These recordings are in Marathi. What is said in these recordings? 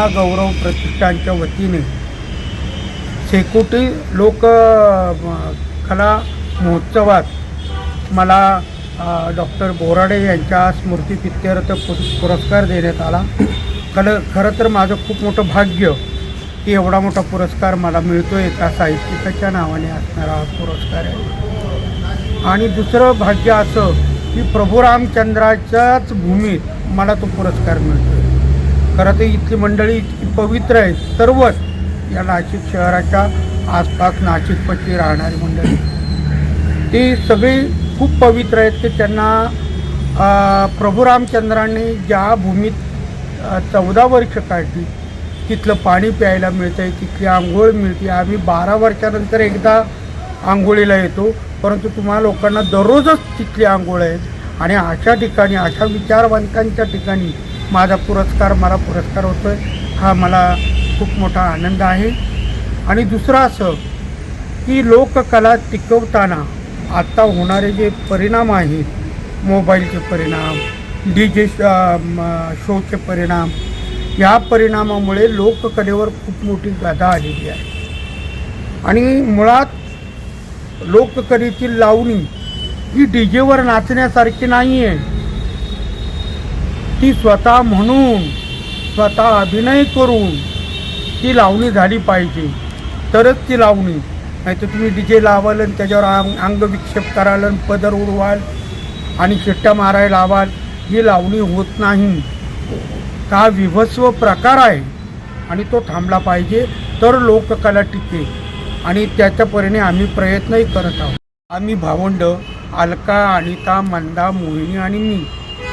घटना गौरव प्रतिष्ठानच्या वतीने शेकोटी लोक कला महोत्सवात मला डॉक्टर बोराडे यांच्या स्मृतिप्रित्यर्थ पुर- पुरस्कार देण्यात आला. खरं खरं तर माझं खूप मोठं भाग्य की एवढा मोठा पुरस्कार मला मिळतो आहे एका साहित्यिकाच्या नावाने असणारा हा पुरस्कार आहे. आणि दुसरं भाग्य असं की प्रभू रामचंद्राच्याच भूमीत मला तो पुरस्कार मिळतो खरं तर इथली मंडळी इतकी पवित्र आहे. सर्वच या नाशिक शहराच्या आसपास नाशिकपट्टी राहणारी मंडळी. ती सगळी खूप पवित्र आहेत की त्यांना प्रभू रामचंद्रांनी ज्या भूमीत चौदा वर्ष काढली तिथलं पाणी प्यायला मिळतं आहे तिथली आंघोळ मिळते. आम्ही बारा वर्षानंतर एकदा आंघोळीला येतो परंतु तुम्हाला लोकांना दररोजच तिथली आंघोळ आहे. आणि अशा ठिकाणी अशा विचारवंतांच्या ठिकाणी माझा पुरस्कार मला पुरस्कार होतो आहे हा मला खूप मोठा आनंद आहे. आणि दुसरं असं की लोककला टिकवताना आता होणारे जे परिणाम आहेत मोबाईलचे परिणाम डी जे शोचे परिणाम या परिणामामुळे लोककलेवर खूप मोठी गाधा आलेली आहे. आणि मुळात लोककलेची लावणी ही डी जेवर नाचण्यासारखी नाही आहे ती स्वतः म्हणून स्वतः अभिनय करून ती लावणी झाली पाहिजे. तरच ती लावणी. नाही तर तुम्ही डी जे लावाल आणि त्याच्यावर अंग अंगविक्षेप कराल आणि पदर उडवाल आणि शिट्ट्या मारायला लावाल ही लावणी होत नाही. हा विभस्व प्रकार आहे आणि तो थांबला पाहिजे तर लोककला टिकेल आणि त्याच्यापरीने आम्ही प्रयत्नही करत आहोत. आम्ही भावंड अलका अनिता मंदा मोहिनी आणि मी.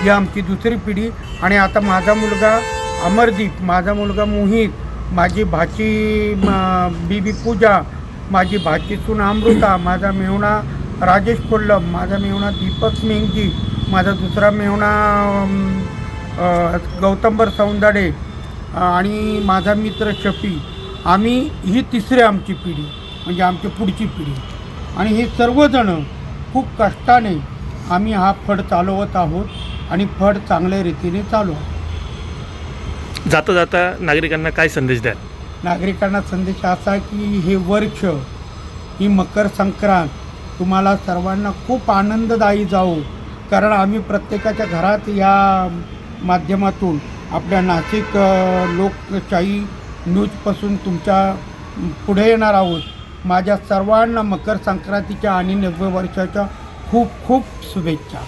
ही आमची दुसरी पिढी. आणि आता माझा मुलगा अमरदीप माझा मुलगा मोहित माझी भाची बीबी पूजा माझी भाची सून अमृता माझा मेहुणा राजेश कोल्लम माझा मेहुणा दीपक मेंगजी माझा दुसरा मेहुणा गौतंबर सौंदाडे आणि माझा मित्र शफी. आम्ही ही तिसरी आमची पिढी म्हणजे आमची पुढची पिढी. आणि हे सर्वजण खूप कष्टाने आम्ही हा फड चालवत आहोत. आणि फड चांगल्या रीतीने चालू. जाता जाता नागरिकांना काय संदेश द्याल? नागरिकांना संदेश असा की हे वर्ष ही मकर संक्रांत तुम्हाला सर्वांना खूप आनंददायी जाऊ कारण आम्ही प्रत्येकाच्या घरात या माध्यमातून आपल्या नाशिक लोकशाही न्यूजपासून तुमच्यापुढे येणार आहोत. माझ्या सर्वांना मकर संक्रांतीच्या आणि नव्वे वर्षाच्या खूप खूप शुभेच्छा.